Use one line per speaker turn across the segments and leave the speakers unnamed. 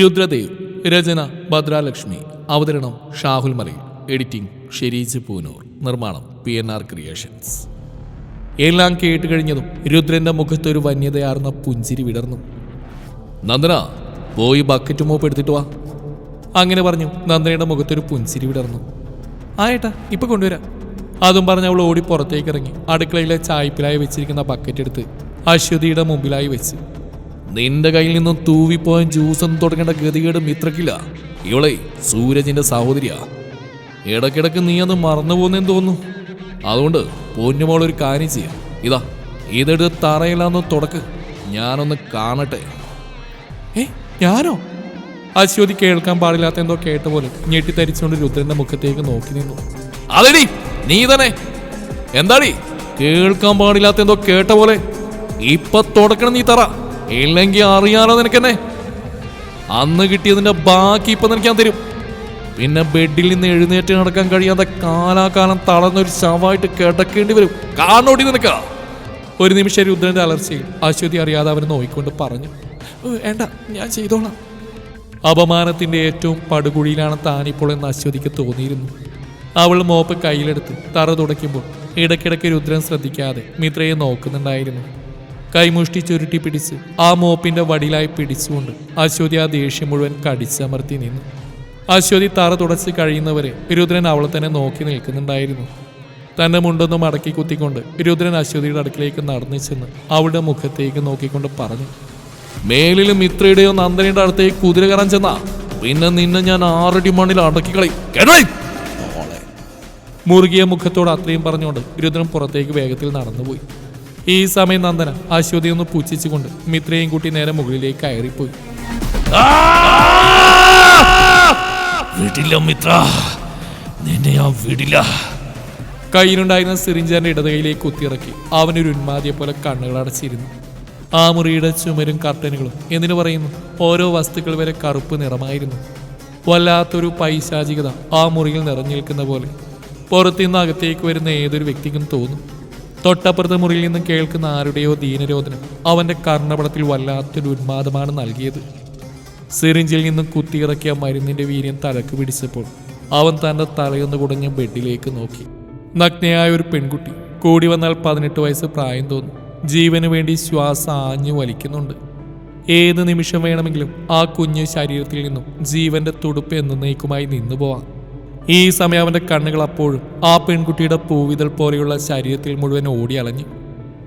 രുദ്രദേവ് രചന ഭദ്രാലക്ഷ്മി അവതരണം ഷാഹുൽ മലയിൽ എഡിറ്റിംഗ് ഷെരീജ് പൂനൂർ നിർമ്മാണം പി എൻ ആർ ക്രിയേഷൻസ്. എല്ലാം കേട്ട് കഴിഞ്ഞതും രുദ്രന്റെ മുഖത്തൊരു വന്യതയാർന്ന പുഞ്ചിരി വിടർന്നു. നന്ദന പോയി ബക്കറ്റ് മോപ്പ് എടുത്തിട്ട് വാ. അങ്ങനെ പറഞ്ഞു നന്ദനയുടെ മുഖത്തൊരു പുഞ്ചിരി വിടർന്നു. ആയേട്ടാ ഇപ്പൊ കൊണ്ടുവരാം. അതും പറഞ്ഞ് അവൾ ഓടി പുറത്തേക്ക് ഇറങ്ങി അടുക്കളയിലെ ചായ്പിലായി വെച്ചിരിക്കുന്ന ബക്കറ്റ് എടുത്ത് അശ്വതിയുടെ മുമ്പിലായി വെച്ച് നിന്റെ കയ്യിൽ നിന്നും തൂവിപ്പോയാൻ ജ്യൂസും തുടങ്ങേണ്ട ഗതികേടും ഇത്രക്കില്ല. ഇവളെ സൂരജിന്റെ സഹോദരിയാ. ഇടക്കിടക്ക് നീ അത് മറന്നു പോകുന്നെന്ന് തോന്നുന്നു. അതുകൊണ്ട് പൊന്നുമോൾ ഒരു കാര്യം ചെയ്യാം. ഇതാ ഇതെടുത്ത് തറയിലാന്ന് തുടക്ക്. ഞാനൊന്ന് കാണട്ടെ. ഏ ഞാനോ? അശ്വതി കേൾക്കാൻ പാടില്ലാത്ത എന്തോ കേട്ട പോലെ ഞെട്ടിത്തരിച്ചുകൊണ്ട് രുദ്രന്റെ മുഖത്തേക്ക് നോക്കി നിന്നു. അതെടി നീ തന്നെ. എന്താടി? കേൾക്കാൻ പാടില്ലാത്ത എന്തോ കേട്ട പോലെ. ഇപ്പൊ തുടക്കണം നീ തറ. ഇല്ലെങ്കിൽ അറിയാലോ നിനക്കെന്നെ. അന്ന് കിട്ടിയതിന്റെ ബാക്കി ഇപ്പൊ നിനക്കാൻ തരും. പിന്നെ ബെഡിൽ നിന്ന് എഴുന്നേറ്റ് നടക്കാൻ കഴിയാതെ കാലാകാലം തളർന്നൊരു ശവമായിട്ട് കിടക്കേണ്ടി വരും. കാണോടി നിനക്ക? ഒരു നിമിഷം രുദ്രന്റെ അലർച്ചയിൽ അശ്വതി അറിയാതെ അവനെ നോയിക്കൊണ്ട് പറഞ്ഞു "ഏ, വേണ്ട ഞാൻ ചെയ്തോളാം. അപമാനത്തിന്റെ ഏറ്റവും പടുകുഴിയിലാണ് താനിപ്പോൾ എന്ന് അശ്വതിക്ക് തോന്നിയിരുന്നു. അവൾ മോപ്പ് കയ്യിലെടുത്ത് തറ തുടയ്ക്കുമ്പോൾ ഇടയ്ക്കിടയ്ക്ക് രുദ്രൻ ശ്രദ്ധിക്കാതെ മിത്രയെ നോക്കുന്നുണ്ടായിരുന്നു. കൈമുഷ്ടി ചുരുട്ടി പിടിച്ച് ആ മോപ്പിന്റെ വടിയിലായി പിടിച്ചുകൊണ്ട് അശ്വതി ആ ദേഷ്യം മുഴുവൻ കടിച്ചമർത്തി നിന്നു. അശ്വതി തറ തുടച്ച് കഴിയുന്നവരെ രുദ്രൻ അവളെ തന്നെ നോക്കി നിൽക്കുന്നുണ്ടായിരുന്നു. തന്റെ മുണ്ടൊന്നും മടക്കി കുത്തിക്കൊണ്ട് രുദ്രൻ അശ്വതിയുടെ അടുക്കിലേക്ക് നടന്നു ചെന്ന് അവളുടെ മുഖത്തേക്ക് നോക്കിക്കൊണ്ട് പറഞ്ഞു മേലിലും മിത്രയുടെയോ നന്ദനയുടെ അടുത്തേക്ക് കുതിര കയറാൻ ചെന്നാ. പിന്നെ നിന്നെ ഞാൻ ആറടി മണ്ണിൽ അടക്കി കളി. മുറുകിയ മുഖത്തോട് അത്രയും പറഞ്ഞുകൊണ്ട് രുദ്രൻ പുറത്തേക്ക് വേഗത്തിൽ നടന്നുപോയി. ഈ സമയം നന്ദന അശ്വതി ഒന്ന് പുച്ഛിച്ചുകൊണ്ട് മിത്രയും കൂട്ടി നേരെ മുകളിലേക്ക് കയറിപ്പോയി. വിടില്ല മിത്ര. നിന്നെ ഞാൻ വിടില്ല. കയ്യിലുണ്ടായിരുന്ന സിറിഞ്ചാന്റെ ഇടതകയിലേക്ക് കുത്തിയിറക്കി. അവനൊരു ഉന്മാതിയെ പോലെ കണ്ണുകൾ അടച്ചിരുന്നു. ആ മുറിയുടെ ചുമരും കർട്ടനുകളും എന്തിനു പറയുന്നു? ഓരോ വസ്തുക്കൾ വരെ കറുപ്പ് നിറമായിരുന്നു. വല്ലാത്തൊരു പൈശാചികത ആ മുറിയിൽ നിറഞ്ഞു നിൽക്കുന്ന പോലെ. പുറത്തുനിന്ന് അകത്തേക്ക് വരുന്ന ഏതൊരു വ്യക്തിക്കും തോന്നും. തൊട്ടപ്പുറത്തെ മുറിയിൽ നിന്ന് കേൾക്കുന്ന ആരുടെയോ ദീനരോധനം അവന്റെ കർണപടത്തിൽ വല്ലാത്തൊരു ഉന്മാദമാണ് നൽകിയത്. സിറിഞ്ചിൽ നിന്നും കുത്തിയിറക്കിയ മരുന്നിന്റെ വീര്യം തലക്ക് പിടിച്ചപ്പോൾ അവൻ തന്റെ തലയൊന്ന് കുടഞ്ഞ് ബെഡിലേക്ക് നോക്കി. നഗ്നയായ ഒരു പെൺകുട്ടി കൂടി വന്നാൽ പതിനെട്ട് വയസ്സ് പ്രായം തോന്നും. ജീവന് വേണ്ടി ശ്വാസം ആഞ്ഞു വലിക്കുന്നുണ്ട്. ഏത് നിമിഷം വേണമെങ്കിലും ആ കുഞ്ഞു ശരീരത്തിൽ നിന്നും ജീവന്റെ തുടുപ്പ് എന്നേക്കുമായി നിന്നു പോവാം ഈ സമയം അവന്റെ കണ്ണുകൾ അപ്പോഴും ആ പെൺകുട്ടിയുടെ പൂവിതൽ പോലെയുള്ള ശരീരത്തിൽ മുഴുവൻ ഓടി അളഞ്ഞു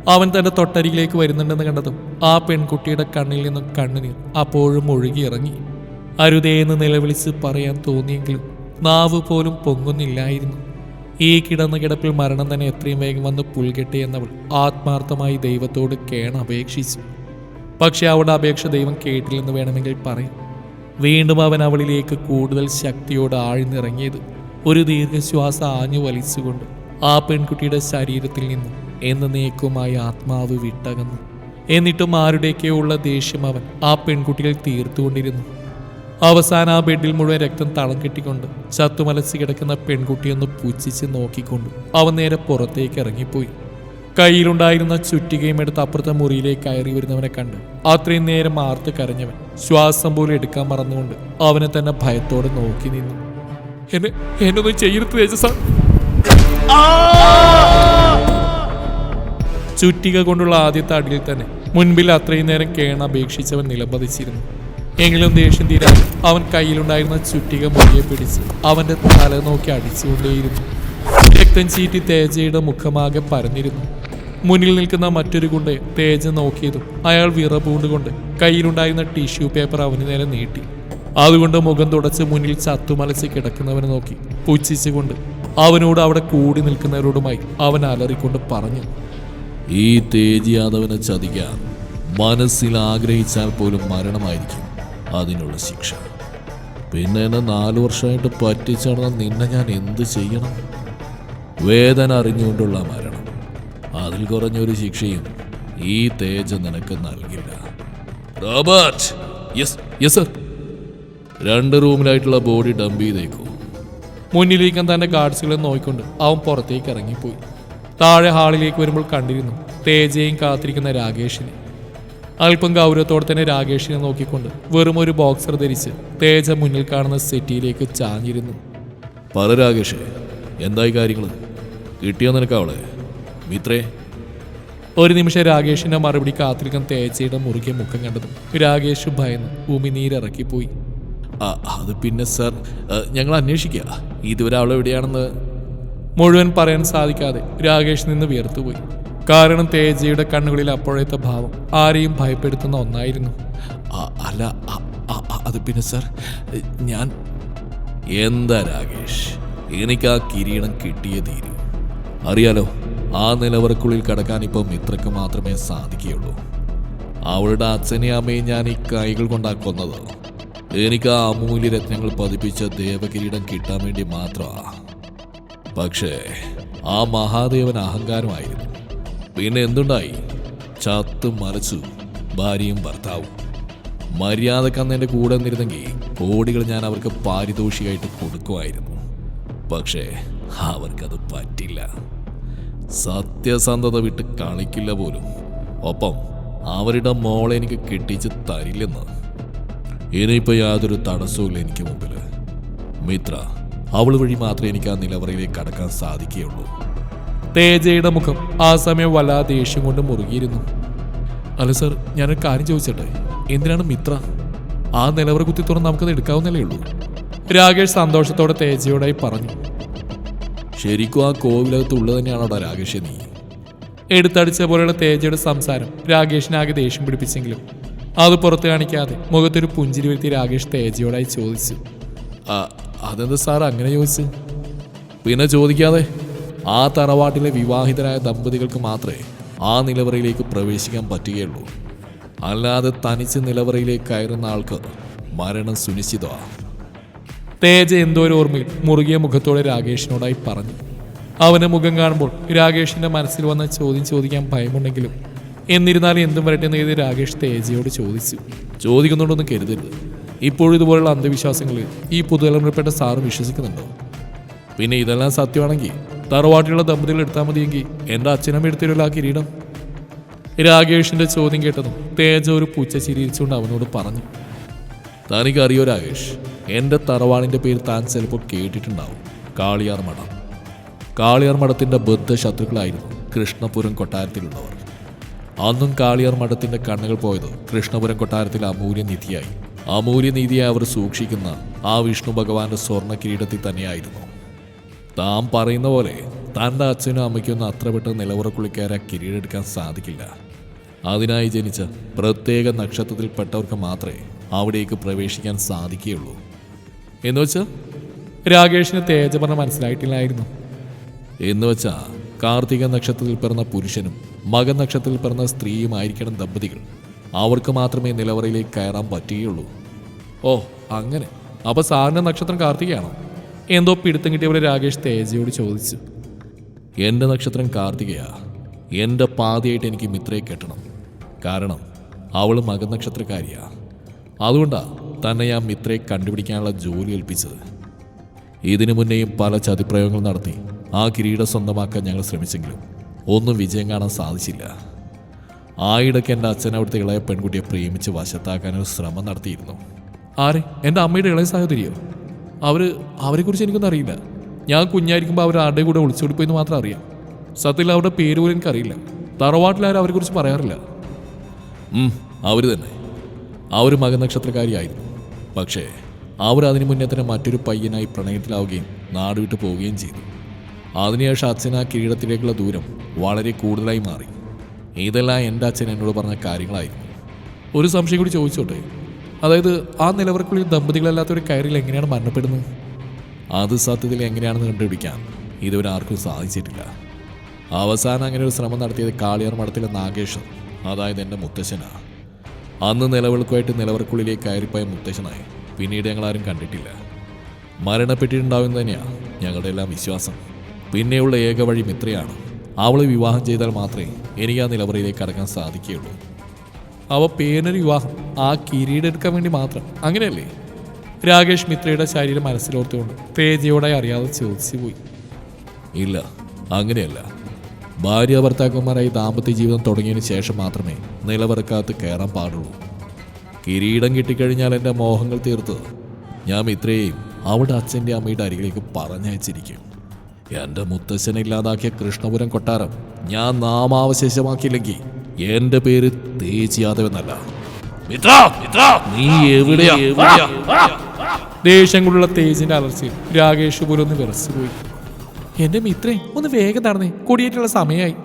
അവൻ തന്റെ തൊട്ടരികിലേക്ക് വരുന്നുണ്ടെന്ന് കണ്ടതും ആ പെൺകുട്ടിയുടെ കണ്ണിൽ നിന്നും കണ്ണുനീർ അപ്പോഴും ഒഴുകിയിറങ്ങി അരുതേന്ന് നിലവിളിച്ച് പറയാൻ തോന്നിയെങ്കിലും നാവ് പോലും പൊങ്ങുന്നില്ലായിരുന്നു. ഈ കിടന്ന കിടപ്പിൽ മരണം തന്നെ എത്രയും വേഗം വന്ന് പുൽകെട്ടി എന്നവൾ ആത്മാർത്ഥമായി ദൈവത്തോട് കേണപേക്ഷിച്ചു. പക്ഷെ അവളുടെ അപേക്ഷ ദൈവം കേട്ടില്ലെന്ന് വേണമെങ്കിൽ പറയും. വീണ്ടും അവൻ അവളിലേക്ക് കൂടുതൽ ശക്തിയോട് ആഴ്ന്നിറങ്ങിയത്. ഒരു ദീർഘശ്വാസം ആഞ്ഞു വലിച്ചുകൊണ്ട് ആ പെൺകുട്ടിയുടെ ശരീരത്തിൽ നിന്നും എന്നേക്കുമായി ആത്മാവ് വിട്ടകന്നു. എന്നിട്ടും ആരുടെയൊക്കെയോ ഉള്ള ദേഷ്യം അവൻ ആ പെൺകുട്ടിയിൽ തീർത്തുകൊണ്ടിരുന്നു. അവസാനം ആ ബെഡിൽ മുഴുവൻ രക്തം തളം കെട്ടിക്കൊണ്ട് ചത്തുമലച്ച് കിടക്കുന്ന പെൺകുട്ടിയൊന്ന് പുച്ഛിച്ച് നോക്കിക്കൊണ്ട് അവൻ നേരെ പുറത്തേക്ക് ഇറങ്ങിപ്പോയി. കയ്യിലുണ്ടായിരുന്ന ചുറ്റികയും എടുത്ത് അപ്പുറത്തെ മുറിയിലേക്ക് കയറി വരുന്നവനെ കണ്ട് അത്രയും നേരം ആർത്ത് കരഞ്ഞവൻ ശ്വാസം പോലും എടുക്കാൻ മറന്നുകൊണ്ട് അവനെ തന്നെ ഭയത്തോടെ നോക്കി നിന്നു. എന്നെ എന്നൊന്നും ചെയ്യരുത് തേജസ് ചുറ്റിക കൊണ്ടുള്ള ആദ്യത്തെ അടിയിൽ തന്നെ മുൻപിൽ അത്രയും നേരം കേണ അപേക്ഷിച്ചവൻ നിലംപതിച്ചിരുന്നു. എങ്കിലും ദേഷ്യം തീരാൻ അവൻ കയ്യിലുണ്ടായിരുന്ന ചുറ്റിക മുറിയെ പിടിച്ച് അവന്റെ തല നോക്കി അടിച്ചുകൊണ്ടേയിരുന്നു. രക്തം ചീറ്റി തേജയുടെ മുഖമാകെ പരന്നിരുന്നു. മുന്നിൽ നിൽക്കുന്ന മറ്റൊരു ഗുണ്ടയെ തേജ നോക്കിയതും അയാൾ വിറപൂണ്ടുകൊണ്ട് കയ്യിലുണ്ടായിരുന്ന ടിഷ്യൂ പേപ്പർ അവന് നേരെ നീട്ടി. അതുകൊണ്ട് മുഖം തുടച്ച് മുന്നിൽ ചത്തുമലച്ച് കിടക്കുന്നവനെ നോക്കി പുച്ഛിച്ചുകൊണ്ട് അവനോട് അവിടെ കൂടി നിൽക്കുന്നവരോടുമായി അവൻ അലറിക്കൊണ്ട് പറഞ്ഞു ഈ തേജ് യാദവനെ ചതിക്കാൻ മനസ്സിൽ ആഗ്രഹിച്ചാൽ പോലും മരണമായിരിക്കും അതിനുള്ള ശിക്ഷ. പിന്നെ എന്നെ നാലു വർഷമായിട്ട് പറ്റിച്ചടന്ന നിന്നെ ഞാൻ എന്ത് ചെയ്യണം? വേദന അറിഞ്ഞുകൊണ്ടുള്ള മരണം. അതിൽ കുറഞ്ഞൊരു ശിക്ഷയും ഈ തേജ നിനക്ക് നൽകില്ല. റോബർട്ട്! Yes yes sir. രണ്ട് റൂമിലായിട്ടുള്ള ബോഡി ഡംപ് ചെയ്തേക്കൂ. മുന്നിലിരിക്കാൻ തന്റെ ഗാർഡ്സുകളെ നോക്കിക്കൊണ്ട് അവൻ പുറത്തേക്ക് ഇറങ്ങിപ്പോയി. താഴെ ഹാളിലേക്ക് വരുമ്പോൾ കണ്ടിരുന്നു തേജയും കാത്തിരിക്കുന്ന രാകേഷിനെ. അല്പം ഗൗരവത്തോടെ തന്നെ രാകേഷിനെ നോക്കിക്കൊണ്ട് വെറും ഒരു ബോക്സർ ധരിച്ച് തേജ മുന്നിൽ കാണുന്ന സെറ്റിയിലേക്ക് ചാഞ്ഞിരുന്നു.
പറ രാകേഷ് എന്തായി കാര്യങ്ങൾ കിട്ടിയോ നിനക്ക് അവളെ? മിത്രേ
ഒരു നിമിഷം രാകേഷിന്റെ മറുപടി കാത്തിരിക്കാൻ തേച്ചയുടെ മുറുകിയ മുഖം കണ്ടതും രാകേഷ് ഭയന്ന് ഭൂമി
നീരിറക്കിപ്പോയി. അത് പിന്നെ സർ ഞങ്ങൾ അന്വേഷിക്കുക ഇതുവരെ അവൾ എവിടെയാണെന്ന്?
മുഴുവൻ പറയാൻ സാധിക്കാതെ രാകേഷ് നിന്ന് വിയർത്തുപോയി. കാരണം തേജയുടെ കണ്ണുകളിൽ അപ്പോഴത്തെ ഭാവം ആരെയും ഭയപ്പെടുത്തുന്ന ഒന്നായിരുന്നു.
അല്ല അത് പിന്നെ സർ ഞാൻ എന്താ രാകേഷ്? എനിക്ക് ആ കിരീടം കിട്ടിയേ തീരൂ. അറിയാലോ? ആ നിലവർക്കുള്ളിൽ കടക്കാൻ ഇപ്പോൾ മിത്രക്ക് മാത്രമേ സാധിക്കുകയുള്ളൂ. അവളുടെ അച്ഛനെ അമ്മയും ഞാൻ ഈ കൈകൾ കൊണ്ടാ കൊന്നത്. എനിക്ക് ആ അമൂല്യ രത്നങ്ങൾ പതിപ്പിച്ച ദേവകിരീടം കിട്ടാൻ വേണ്ടി മാത്രമാ പക്ഷേ ആ മഹാദേവൻ അഹങ്കാരമായിരുന്നു. പിന്നെ എന്തുണ്ടായി? ചത്തു മരച്ചു. ഭാര്യയും ഭർത്താവും. മര്യാദക്കന്ന് എന്റെ കൂടെ നിന്നിരുന്നെങ്കിൽ കോടികൾ ഞാൻ അവർക്ക് പാരിതോഷികമായിട്ട് കൊടുക്കുമായിരുന്നു. പക്ഷേ അവർക്കത് പറ്റില്ല. സത്യസന്ധത വിട്ട് കാണിക്കില്ല പോലും. ഒപ്പം അവരുടെ മോളെ എനിക്ക് കെട്ടിച്ച് തരില്ലെന്ന്. ഇനിയിപ്പോൾ യാതൊരു തടസ്സവും എനിക്ക് മുമ്പിൽ. മിത്ര അവൾ വഴി മാത്രമേ എനിക്ക് ആ നിലവറയിലേക്ക് കടക്കാൻ സാധിക്കുകയുള്ളൂ.
തേജയുടെ മുഖം ആ സമയം വല്ലാതെ ദേഷ്യം കൊണ്ട് മുറുകിയിരുന്നു. അല്ല സർ ഞാനൊരു കാര്യം ചോദിച്ചട്ടെ? എന്തിനാണ് മിത്ര? ആ നിലവറ കുത്തി തുറന്ന് നമുക്കത് എടുക്കാവുന്നല്ലേ ഉള്ളൂ? രാകേഷ് സന്തോഷത്തോടെ തേജയോടായി പറഞ്ഞു.
ശരിക്കും ആ കോവിലകത്ത് ഉള്ളത് തന്നെയാണോടാ രാകേഷ് നീ?
എടുത്തടിച്ച പോലെയുള്ള തേജയുടെ സംസാരം രാകേഷിനാകെ ദേഷ്യം പിടിപ്പിച്ചെങ്കിലും അത് പുറത്ത് കാണിക്കാതെ മുഖത്തൊരു പുഞ്ചിരി വരുത്തി രാകേഷ് തേജയോടായി ചോദിച്ചു.
ആ, അതെന്താ സാർ അങ്ങനെ ചോദിച്ചു? പിന്നെ ചോദിക്കാതെ ആ തറവാട്ടിലെ വിവാഹിതരായ ദമ്പതികൾക്ക് മാത്രമേ ആ നിലവറയിലേക്ക് പ്രവേശിക്കാൻ പറ്റുകയുള്ളൂ. അല്ലാതെ തനിച്ച് നിലവറയിലേക്ക് കയറുന്ന ആൾക്ക് മരണം സുനിശ്ചിതമാണ്
തേജ എന്തോ ഒരു ഓർമ്മയിൽ മുറുകിയ മുഖത്തോടെ രാകേഷിനോടായി പറഞ്ഞു. അവനെ മുഖം കാണുമ്പോൾ രാകേഷിന്റെ മനസ്സിൽ വന്ന ചോദ്യം ചോദിക്കാൻ ഭയമുണ്ടെങ്കിലും എന്നിരുന്നാലും എന്തും വരട്ടെ എന്ന് കരുതി രാകേഷ് തേജയോട് ചോദിച്ചു.
ചോദിക്കുന്നുണ്ടൊന്നും കരുതരുത്.
ഇപ്പോഴും ഇതുപോലുള്ള അന്ധവിശ്വാസങ്ങളിൽ ഈ പുതുതലമുറപ്പെട്ട സാറ് വിശ്വസിക്കുന്നുണ്ടോ?
പിന്നെ ഇതെല്ലാം സത്യമാണെങ്കിൽ
തറവാട്ടിലുള്ള ദമ്പതികൾ എടുത്താൽ മതിയെങ്കിൽ എന്റെ അച്ഛനമ്മ എടുത്തിരുള്ള ആ കിരീടം? രാകേഷിന്റെ ചോദ്യം കേട്ടതും തേജ ഒരു പൂച്ച ചിരിച്ചുകൊണ്ട് അവനോട് പറഞ്ഞു.
തനിക്കറിയോ രാകേഷ്? എന്റെ തറവാടിന്റെ പേര് താൻ ചിലപ്പോൾ കേട്ടിട്ടുണ്ടാവും. കാളിയാർ മഠം. കാളിയാർ മഠത്തിന്റെ ബദ്ധ ശത്രുക്കളായിരുന്നു കൃഷ്ണപുരം കൊട്ടാരത്തിലുള്ളവർ. അന്നും കാളിയാർ മഠത്തിന്റെ കണ്ണുകൾ പോയത് കൃഷ്ണപുരം കൊട്ടാരത്തിൽ അമൂല്യനിധിയായി അമൂല്യനിധിയായി അവർ സൂക്ഷിക്കുന്ന ആ വിഷ്ണു ഭഗവാന്റെ സ്വർണ കിരീടത്തിൽ തന്നെയായിരുന്നു. താൻ പറയുന്ന പോലെ തന്റെ അച്ഛനും അമ്മയ്ക്കൊന്നും അത്ര പെട്ടെന്ന് നിലവറക്കുള്ളിൽ കയറാൻ കിരീടെടുക്കാൻ സാധിക്കില്ല. അതിനായി ജനിച്ച പ്രത്യേക നക്ഷത്രത്തിൽപ്പെട്ടവർക്ക് മാത്രമേ അവിടേക്ക് പ്രവേശിക്കാൻ സാധിക്കുകയുള്ളൂ.
എന്ന് വെച്ചാൽ രാകേഷിന് തേജ പറഞ്ഞ മനസ്സിലായിട്ടില്ലായിരുന്നു.
എന്ന് വെച്ചാൽ കാർത്തിക നക്ഷത്രത്തിൽ പിറന്ന പുരുഷനും മകൻ നക്ഷത്രത്തിൽ പിറന്ന സ്ത്രീയുമായിരിക്കണം ദമ്പതികൾ. അവർക്ക് മാത്രമേ നിലവറയിലേക്ക് കയറാൻ പറ്റുകയുള്ളൂ.
ഓ അങ്ങനെ. അപ്പൊ സാറിന്റെ നക്ഷത്രം കാർത്തികയാണോ? എന്തോ പിടുത്തം കിട്ടിയ പോലെ രാകേഷ് തേജയോട് ചോദിച്ചു.
എന്റെ നക്ഷത്രം കാർത്തികയാ. എന്റെ പാതിയായിട്ട് എനിക്ക് മിത്രയെ കെട്ടണം. കാരണം അവൾ മകൻ നക്ഷത്രക്കാരിയാ അതുകൊണ്ടാ തന്നെ ഞാൻ മിത്രയെ കണ്ടുപിടിക്കാനുള്ള ജോലി ഏൽപ്പിച്ചത്. ഇതിനു മുന്നേയും പല ചതിപ്രയോഗങ്ങൾ നടത്തി ആ കിരീടം സ്വന്തമാക്കാൻ ഞങ്ങൾ ശ്രമിച്ചെങ്കിലും ഒന്നും വിജയം കാണാൻ സാധിച്ചില്ല. ആയിടയ്ക്ക് എന്റെ അച്ഛൻ അവിടുത്തെ ഇളയ പെൺകുട്ടിയെ പ്രേമിച്ച് വശത്താക്കാനൊരു ശ്രമം നടത്തിയിരുന്നു.
ആരെ? എന്റെ അമ്മയുടെ ഇളയ സഹോദരിയോ? അവർ അവരെക്കുറിച്ച് എനിക്കൊന്നും അറിയില്ല. ഞാൻ കുഞ്ഞായിരിക്കുമ്പോൾ അവർ ആരുടെ കൂടെ ഒളിച്ചോടി പോയെന്ന് മാത്രം അറിയാം. സത്യത്തിൽ അവരുടെ പേര് പോലും എനിക്കറിയില്ല. തറവാട്ടിലാരും അവരെക്കുറിച്ച് പറയാറില്ല.
അവർ അവർ തന്നെ ഒരു മകനക്ഷത്രക്കാരിയായിരുന്നു പക്ഷേ അവർ അതിനു മുന്നേ തന്നെ മറ്റൊരു പയ്യനായി പ്രണയത്തിലാവുകയും നാട് വിട്ടു പോവുകയും ചെയ്തു. അതിനുശേഷം അച്ഛൻ ആ കിരീടത്തിലേക്കുള്ള ദൂരം വളരെ കൂടുതലായി മാറി. ഇതെല്ലാം എന്റെ അച്ഛൻ എന്നോട് പറഞ്ഞ കാര്യങ്ങളായിരുന്നു.
ഒരു സംശയം കൂടി ചോദിച്ചോട്ടെ? അതായത് ആ നിലവർക്കുള്ളിൽ ദമ്പതികളല്ലാത്ത ഒരു കയറിൽ എങ്ങനെയാണ് മരണപ്പെടുന്നത്?
അത് സത്യത്തിൽ എങ്ങനെയാണെന്ന് കണ്ടുപിടിക്കാൻ ഇതുവരെ ആർക്കും സാധിച്ചിട്ടില്ല. അവസാനം അങ്ങനെ ഒരു ശ്രമം നടത്തിയത് കാളിയാർ മഠത്തിലെ നാഗേശ്വർ അതായത് എന്റെ മുത്തശ്ശനാണ് അന്ന് നിലവിളക്കുമായിട്ട് നിലവർക്കുള്ളിലേക്ക് കയറിപ്പോയ മുത്തശ്ശനായി. പിന്നീട് ഞങ്ങളാരും കണ്ടിട്ടില്ല. മരണപ്പെട്ടിട്ടുണ്ടാവുമെന്ന് തന്നെയാണ് ഞങ്ങളുടെ എല്ലാം വിശ്വാസം. പിന്നെയുള്ള ഏക വഴി മിത്രയാണ്. അവളെ വിവാഹം ചെയ്താൽ മാത്രമേ എനിക്ക് ആ നിലവറയിലേക്ക് കടക്കാൻ സാധിക്കുകയുള്ളൂ.
അവ പേനൊരു വിവാഹം. ആ കിരീടം എടുക്കാൻ വേണ്ടി മാത്രം. അങ്ങനെയല്ലേ? രാകേഷ് മിത്രയുടെ ശരീരം മനസ്സിലോർത്തുകൊണ്ട് തേജയോടെ അറിയാതെ ചോദിച്ചു പോയി
ഇല്ല അങ്ങനെയല്ല. ഭാര്യ ഭർത്താക്കന്മാരായി ദാമ്പത്യ ജീവിതം തുടങ്ങിയതിന് ശേഷം മാത്രമേ നിലവറക്കാത്ത് കയറാൻ പാടുള്ളൂ. കിരീടം കിട്ടിക്കഴിഞ്ഞാൽ എന്റെ മോഹങ്ങൾ തീർത്ത്. ഞാൻ ഇത്രയും അവിടെ അച്ഛന്റെ അമ്മയുടെ അരികിലേക്ക് പറഞ്ഞയച്ചിരിക്കും. എന്റെ മുത്തശ്ശനെ ഇല്ലാതാക്കിയ കൃഷ്ണപുരം കൊട്ടാരം ഞാൻ നാമാവശേഷമാക്കിയില്ലെങ്കിൽ എന്റെ പേര് തേജിയാദവെന്നല്ല നീ എവിടെയാ?
ദേഷ്യം കൊണ്ടുള്ള തേജിന്റെ അലർച്ചയിൽ രാകേഷ് പോലൊന്ന് വിറച്ചുപോയി. എന്റെ മിത്രേ ഒന്ന് വേഗം നടന്നേ. കൊടിയേറ്റുള്ള സമയമായി.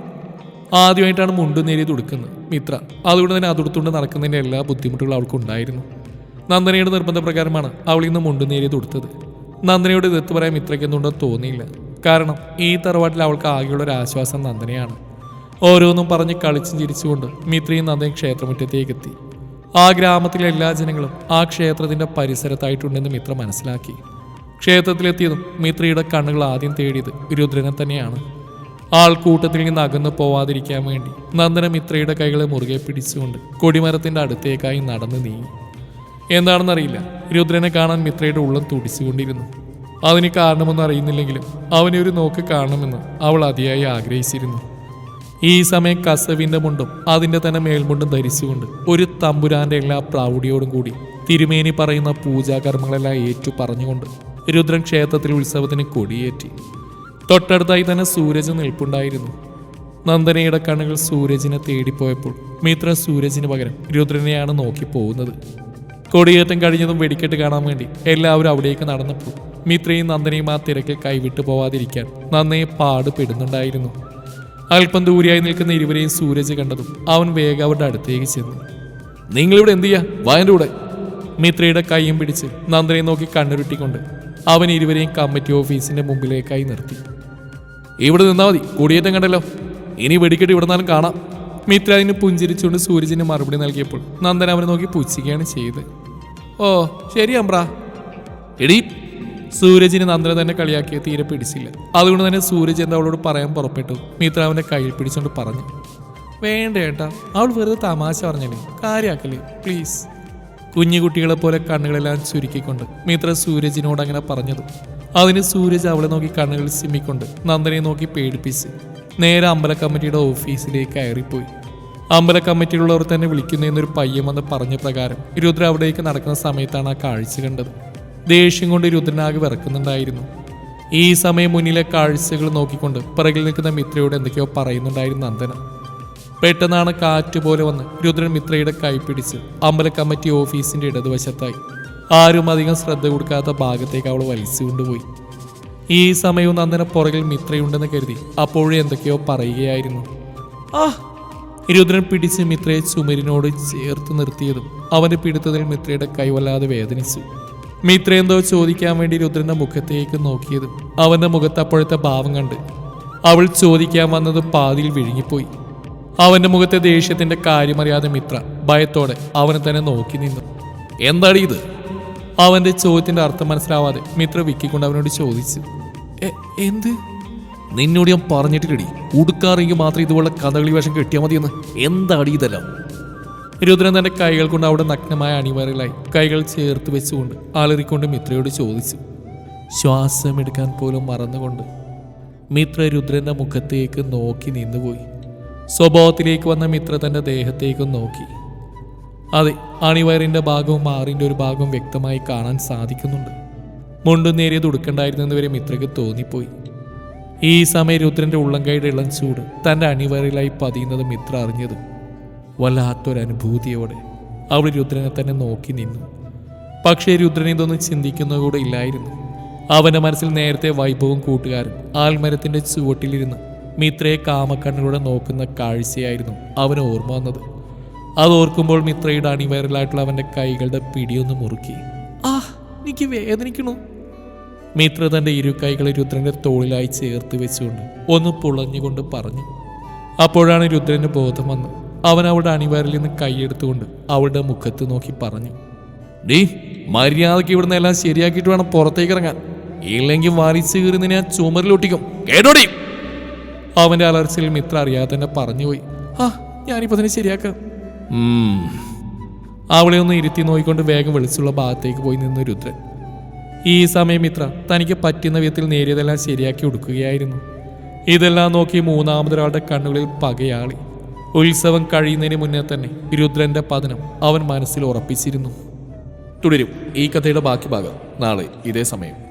ആദ്യമായിട്ടാണ് മുണ്ടു നേരിയത് ഉടുക്കുന്നത് മിത്ര അതുകൊണ്ട് തന്നെ അതുടുത്തുകൊണ്ട് നടക്കുന്നതിന്റെ എല്ലാ ബുദ്ധിമുട്ടുകളും അവൾക്കുണ്ടായിരുന്നു നന്ദനയുടെ നിർബന്ധപ്രകാരമാണ് അവൾ ഇന്ന് മുണ്ടു നേരിയത് ഉടുത്തത് നന്ദനയോട് എതിർത്ത് പറയാൻ മിത്രയ്ക്ക് എന്തുകൊണ്ടെന്ന് തോന്നിയില്ല. കാരണം ഈ തറവാട്ടിൽ അവൾക്ക് ആകെയുള്ള ഒരു ആശ്വാസം നന്ദനയാണ്. ഓരോന്നും പറഞ്ഞ് കളിച്ചും ചിരിച്ചുകൊണ്ട് മിത്രയും നന്ദനയും ക്ഷേത്രമുറ്റത്തേക്ക് എത്തി ആ ഗ്രാമത്തിലെ എല്ലാ ജനങ്ങളും ആ ക്ഷേത്രത്തിന്റെ പരിസരത്തായിട്ടുണ്ടെന്ന് മിത്ര മനസ്സിലാക്കി. ക്ഷേത്രത്തിലെത്തിയതും മിത്രിയുടെ കണ്ണുകൾ ആദ്യം തേടിയത് രുദ്രനെ തന്നെയാണ്. ആൾക്കൂട്ടത്തിൽ നിന്ന് അകന്നു പോവാതിരിക്കാൻ വേണ്ടി നന്ദന മിത്രയുടെ കൈകളെ മുറുകെ പിടിച്ചുകൊണ്ട് കൊടിമരത്തിന്റെ അടുത്തേക്കായി നടന്നു നീങ്ങി. എന്താണെന്നറിയില്ല. രുദ്രനെ കാണാൻ മിത്രയുടെ ഉള്ളം തുടിച്ചുകൊണ്ടിരുന്നു. അതിന് കാരണമൊന്നും അറിയുന്നില്ലെങ്കിലും അവനെ ഒരു നോക്ക് കാണണമെന്ന് അവൾ അതിയായി ആഗ്രഹിച്ചിരുന്നു. ഈ സമയം കസവിന്റെ മുണ്ടും അതിന്റെ തന്നെ മേൽമുണ്ടും ധരിച്ചുകൊണ്ട് ഒരു തമ്പുരാന്റെ എല്ലാ പ്രൗഢിയോടും കൂടി തിരുമേനി പറയുന്ന പൂജാകർമ്മങ്ങളെല്ലാം ഏറ്റു പറഞ്ഞുകൊണ്ട് രുദ്രൻ ക്ഷേത്രത്തിൽ ഉത്സവത്തിന് കൊടിയേറ്റി. തൊട്ടടുത്തായി തന്നെ സൂരജ് നിൽപ്പുണ്ടായിരുന്നു. നന്ദനയുടെ കണ്ണുകൾ സൂരജിനെ തേടിപ്പോയപ്പോൾ മിത്ര സൂരജിന് പകരം രുദ്രനെയാണ് നോക്കി പോകുന്നത്. കൊടിയേറ്റം കഴിഞ്ഞതും വെടിക്കെട്ട് കാണാൻ വേണ്ടി എല്ലാവരും അവിടേക്ക് നടന്നപ്പോൾ മിത്രയും നന്ദനയും ആ തിരക്കിൽ കൈവിട്ടു പോവാതിരിക്കാൻ നന്ദയെ പാടുപെടുന്നുണ്ടായിരുന്നു. അല്പം ദൂരെയായി നിൽക്കുന്ന ഇരുവരെയും സൂരജ് കണ്ടതും അവൻ വേഗം അവരുടെ അടുത്തേക്ക് ചെന്നു. നിങ്ങളിവിടെ എന്ത് ചെയ്യാ? വായന്റെ കൂടെ. മിത്രയുടെ കൈയും പിടിച്ച് നന്ദനെ നോക്കി കണ്ണുരുട്ടിക്കൊണ്ട് അവൻ ഇരുവരെയും കമ്മിറ്റി ഓഫീസിന്റെ മുമ്പിലേക്കായി നിർത്തി. ഇവിടെ നിന്നാൽ മതി കുടിയേറ്റം കണ്ടല്ലോ. ഇനി വെടിക്കെട്ട് ഇവിടെ നിന്നാലും കാണാം. മിത്ര അതിന് പുഞ്ചിരിച്ചുകൊണ്ട് സൂരജിന് മറുപടി നൽകിയപ്പോൾ നന്ദൻ അവനെ നോക്കി പുച്ഛിക്കുകയാണ് ചെയ്ത് ഓ ശരി അമ്പ്ര. എടി സൂരജിന് നന്ദനെ തന്നെ കളിയാക്കിയ തീരെ പിടിച്ചില്ല. അതുകൊണ്ട് തന്നെ സൂരജ് എന്താ അവളോട് പറയാൻ പുറപ്പെട്ടു? മിത്ര അവന്റെ കയ്യിൽ പിടിച്ചുകൊണ്ട് പറഞ്ഞു. വേണ്ട ഏട്ടാ അവൾ വെറുതെ തമാശ പറഞ്ഞല്ലേ? കാര്യാക്കല്ലേ പ്ലീസ്. കുഞ്ഞുകുട്ടികളെ പോലെ കണ്ണുകളെല്ലാം ചുരുക്കിക്കൊണ്ട്. മിത്ര സൂരജിനോട് അങ്ങനെ പറഞ്ഞത്. അതിന് സൂരജ് അവളെ നോക്കി കണ്ണുകൾ സിമ്മിക്കൊണ്ട് നന്ദനെ നോക്കി പേടിപ്പിച്ച് നേരെ അമ്പല കമ്മിറ്റിയുടെ ഓഫീസിലേക്ക് കയറിപ്പോയി. അമ്പല കമ്മിറ്റിയിലുള്ളവർ തന്നെ വിളിക്കുന്നു എന്നൊരു പയ്യൻ വന്ന് പറഞ്ഞ പ്രകാരം രുദ്ര അവിടേക്ക് നടക്കുന്ന സമയത്താണ് ആ കാഴ്ച കണ്ടത്. ദേഷ്യം കൊണ്ട് രുദ്രനാകെ വിറക്കുന്നുണ്ടായിരുന്നു. ഈ സമയം മുന്നിലെ കാഴ്ചകൾ നോക്കിക്കൊണ്ട് പിറകിൽ നിൽക്കുന്ന മിത്രയോട് എന്തൊക്കെയോ പറയുന്നുണ്ടായിരുന്നു നന്ദന. പെട്ടെന്നാണ് കാറ്റ് പോലെ വന്ന് രുദ്രൻ മിത്രയുടെ കൈ പിടിച്ച് അമ്പല കമ്മിറ്റി ഓഫീസിന്റെ ഇടതുവശത്തായി. ആരും അധികം ശ്രദ്ധ കൊടുക്കാത്ത ഭാഗത്തേക്ക് അവൾ വലിച്ചു കൊണ്ടുപോയി ഈ സമയവും നന്ദന പുറകിൽ മിത്രയുണ്ടെന്ന് കരുതി അപ്പോഴും എന്തൊക്കെയോ പറയുകയായിരുന്നു. ആ രുദ്രൻ പിടിച്ച് മിത്രയെ ചുമരിനോട് ചേർത്ത് നിർത്തിയതും അവന്റെ പിടുത്തതിൽ മിത്രയുടെ കൈ വല്ലാതെ വേദനിച്ചു. മിത്ര എന്തോ ചോദിക്കാൻ വേണ്ടി രുദ്രന്റെ മുഖത്തേക്ക് നോക്കിയതും അവന്റെ മുഖത്ത് അപ്പോഴത്തെ ഭാവം കണ്ട് അവൾ ചോദിക്കാൻ വന്നത് പാതിയിൽ വിഴുങ്ങിപ്പോയി. അവന്റെ മുഖത്തെ ദേഷ്യത്തിന്റെ കാര്യമറിയാതെ മിത്ര ഭയത്തോടെ അവനെ തന്നെ നോക്കി നിന്നു. എന്താണ് ഇത്? അവന്റെ ചോദ്യത്തിന്റെ അർത്ഥം മനസ്സിലാവാതെ മിത്ര വിക്കിക്കൊണ്ട് അവനോട് ചോദിച്ചു. എന്ത്? നിന്നോട് ഞാൻ പറഞ്ഞിട്ടില്ലടി. ഉടുക്കാറെങ്കിൽ മാത്രം ഇതുപോലെ കഥകളി വേഷം കെട്ടിയാൽ മതിയെന്ന്. എന്താടി ഇതെല്ലാം? രുദ്രൻ തന്റെ കൈകൾ കൊണ്ട് അവിടെ നഗ്നമായ അണിവരലായി കൈകൾ ചേർത്ത് വെച്ചുകൊണ്ട് അലറിക്കൊണ്ട് മിത്രയോട് ചോദിച്ചു. ശ്വാസമെടുക്കാൻ പോലും മറന്നുകൊണ്ട് മിത്ര രുദ്രന്റെ മുഖത്തേക്ക് നോക്കി നിന്നുപോയി. സ്വഭാവത്തിലേക്ക് വന്ന മിത്ര തന്റെ ദേഹത്തേക്ക് നോക്കി. അതെ അണിവയറിന്റെ ഭാഗവും ആറിന്റെ ഒരു ഭാഗവും വ്യക്തമായി കാണാൻ സാധിക്കുന്നുണ്ട്. മുണ്ടും നേരിയത് ഉടുക്കണ്ടായിരുന്നെന്ന് വരെ മിത്രയ്ക്ക് തോന്നിപ്പോയി. ഈ സമയം രുദ്രന്റെ ഉള്ളംകൈയുടെ ഇളം ചൂട് തന്റെ അണിവയറിലായി പതിയുന്നത് മിത്ര അറിഞ്ഞത് വല്ലാത്തൊരനുഭൂതിയോടെ. അവൾ രുദ്രനെ തന്നെ നോക്കി നിന്നു. പക്ഷേ രുദ്രൻ ഇതൊന്നും ചിന്തിക്കുന്ന കൂടെ ഇല്ലായിരുന്നു. അവന്റെ മനസ്സിൽ നേരത്തെ വൈഭവം കൂട്ടുകാരൻ ആൽമരത്തിന്റെ ചുവട്ടിലിരുന്ന് മിത്രയെ കാമക്കണ്ണിലൂടെ നോക്കുന്ന കാഴ്ചയായിരുന്നു അവന് ഓർമ്മ വന്നത്. അത് ഓർക്കുമ്പോൾ മിത്രയുടെ അണിവയറിലായിട്ടുള്ള അവന്റെ കൈകളുടെ പിടിയൊന്ന് മുറുക്കി. ആ എനിക്ക് വേദനിക്കണു. മിത്ര തന്റെ ഇരു കൈകളെ രുദ്രന്റെ തോളിലായി ചേർത്ത് വെച്ചുകൊണ്ട് ഒന്ന് പുളഞ്ഞുകൊണ്ട് പറഞ്ഞു. അപ്പോഴാണ് രുദ്രന് ബോധം വന്ന് അവൻ അവളുടെ അണിവയറിൽ നിന്ന് കൈയെടുത്തുകൊണ്ട് അവളുടെ മുഖത്ത് നോക്കി പറഞ്ഞു. ഡീ മര്യാദയ്ക്ക് ഇവിടുന്ന് എല്ലാം ശരിയാക്കിയിട്ട് വേണം പുറത്തേക്ക് ഇറങ്ങാൻ. ഇല്ലെങ്കിൽ വലിച്ചു ഞാൻ ചുമരിലൊട്ടിക്കും കേട്ടോടി അവന്റെ അലർച്ചയിൽ മിത്ര അറിയാതെ തന്നെ പറഞ്ഞുപോയി. ആ ഞാനിപ്പോ തന്നെ ശരിയാക്കാം. അവളെ ഒന്ന് ഇരുത്തി നോക്കിക്കൊണ്ട് വേഗം വെളിച്ചുള്ള ഭാഗത്തേക്ക് പോയി നിന്ന് രുദ്രൻ. ഈ സമയം മിത്ര തനിക്ക് പറ്റുന്ന വിധത്തിൽ നേരിയതെല്ലാം ശരിയാക്കി കൊടുക്കുകയായിരുന്നു. ഇതെല്ലാം നോക്കി മൂന്നാമതൊരാളുടെ കണ്ണുകളിൽ പകയാളി. ഉത്സവം കഴിയുന്നതിന് മുന്നേ തന്നെ രുദ്രന്റെ പതനം അവൻ മനസ്സിൽ ഉറപ്പിച്ചിരുന്നു. തുടരും ഈ കഥയുടെ ബാക്കി ഭാഗം നാളെ ഇതേ സമയം.